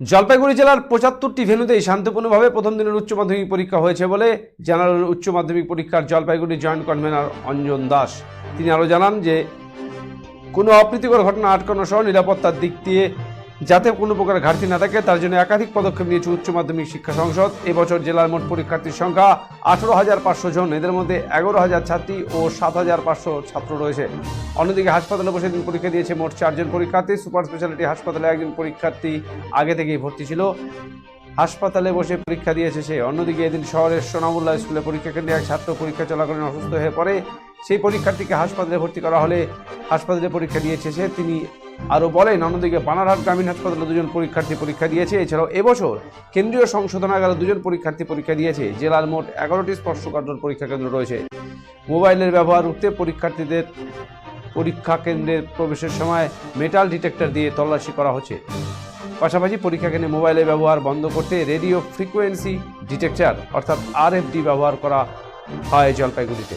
জলপাইগুড়ি জেলার পঁচাত্তরটি ভেন্যুতেই শান্তিপূর্ণভাবে প্রথম দিনের উচ্চ মাধ্যমিক পরীক্ষা হয়েছে বলে জানালেন উচ্চ মাধ্যমিক পরীক্ষার জলপাইগুড়ি জয়েন্ট কনভেনার অঞ্জন দাস। তিনি আরও জানান যে, কোনো অপ্রীতিকর ঘটনা আটকানো সহ নিরাপত্তার দিক দিয়ে যাতে কোনো প্রকার ঘাটতি না থাকে, তার জন্য একাধিক পদক্ষেপ নিয়েছে উচ্চ মাধ্যমিক শিক্ষা সংসদ। এবছর জেলার মোট পরীক্ষার্থীর সংখ্যা আঠারো হাজার পাঁচশো জন। এদের মধ্যে এগারো হাজার ছাত্রী ও সাত হাজার পাঁচশো ছাত্র রয়েছে। অন্যদিকে হাসপাতালে বসে দিন পরীক্ষা দিয়েছে মোট চারজন পরীক্ষার্থী। সুপার স্পেশালিটি হাসপাতালে একজন পরীক্ষার্থী আগে থেকেই ভর্তি ছিল। হাসপাতালে বসে পরীক্ষা দিয়েছে সে। অন্যদিকে এদিন শহরের সোনামুল্লাহ স্কুলে পরীক্ষা কেন্দ্রে এক ছাত্র পরীক্ষা চলাকালীন অসুস্থ হয়ে পড়ে। সেই পরীক্ষার্থীকে হাসপাতালে ভর্তি করা হলে হাসপাতালে পরীক্ষা দিয়েছে সে। তিনি আরও বলেন, অন্যদিকে বানারহাট গ্রামীণ হাসপাতালে দুজন পরীক্ষার্থী পরীক্ষা দিয়েছে। এছাড়াও এবছর কেন্দ্রীয় সংশোধনাগারে দুজন পরীক্ষার্থী পরীক্ষা দিয়েছে। জেলার মোট এগারোটি স্পর্শকাতর পরীক্ষা কেন্দ্র রয়েছে। মোবাইলের ব্যবহার রুখতে পরীক্ষার্থীদের পরীক্ষা কেন্দ্রে প্রবেশের সময় মেটাল ডিটেক্টর দিয়ে তল্লাশি করা হচ্ছে। পাশাপাশি পরীক্ষা কেন্দ্রে মোবাইলের ব্যবহার বন্ধ করতে রেডিও ফ্রিকোয়েন্সি ডিটেক্টর অর্থাৎ আরএফডি ব্যবহার করা হয় জলপাইগুড়িতে।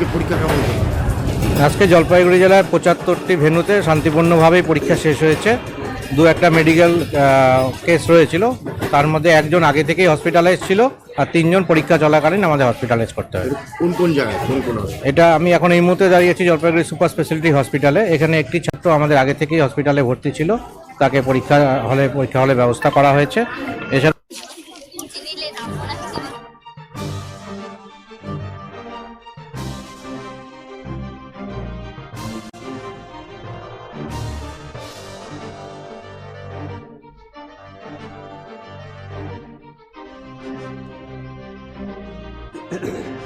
আজকে পরীক্ষা কেমন হলো? আজকে জলপাইগুড়ি জেলার পঁচাত্তরটি ভেন্যুতে শান্তিপূর্ণভাবেই পরীক্ষা শেষ হয়েছে। দু একটা মেডিকেল কেস রয়েছিল। তার মধ্যে একজন আগে থেকেই হসপিটালাইজ ছিল আর তিনজন পরীক্ষা চলাকালীন আমাদের হসপিটালাইজ করতে হয়। কোন কোন জায়গায়? কোন কোন এটা আমি এখন এই মুহূর্তে দাঁড়িয়েছি জলপাইগুড়ি সুপার স্পেশালিটি হসপিটালে এখানে একটি ছাত্র আমাদের আগে থেকেই হসপিটালে ভর্তি ছিল। তাকে পরীক্ষা হলে পরীক্ষা হলে ব্যবস্থা করা হয়েছে। এছাড়া Ahem.